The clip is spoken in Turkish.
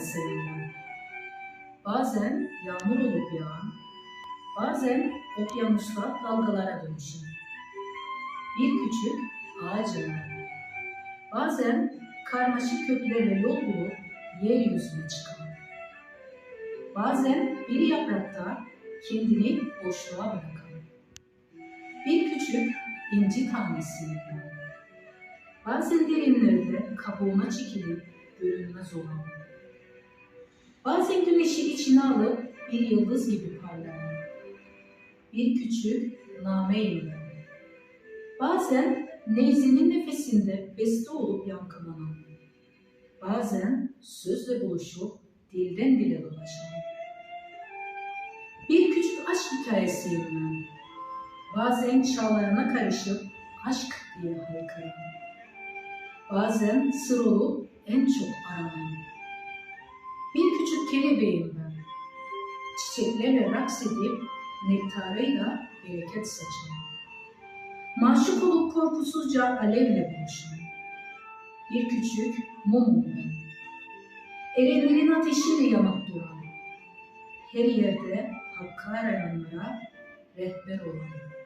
ben. Bazen yağmur olup yağan, bazen okyanusta dalgalara dönüşen. Bir küçük ağacım. Bazen karmaşık köklerle yol bulup yeryüzüne çıkan. Bazen bir yaprakta kendini boşluğa bırakan. Bir küçük inci tanesiyim ben. Bazen derinlerde kabuğuna çekilip görünmez olan. Bazen güneşi içine alıp bir yıldız gibi parlayan. Bir küçük nameyim ben. Bazen neyzenin nefesinde beste olup yankılanan. Bazen sözle buluşup dilden dile dolaşan. Bir küçük aşk hikayesiyim ben. Bazen çağlarına karışıp aşk diye haykıran. Bazen sır olup en çok aranan. Kelebeğim ben. Çiçeklerle raks edip nektarıyla bereket saçan. Maşuk olup korkusuzca alevle buluşan. Bir küçük mumum ben. Erenlerin ateşiyle yanıp duran. Her yerde hakka arayanlara rehber olan. Bu kadar.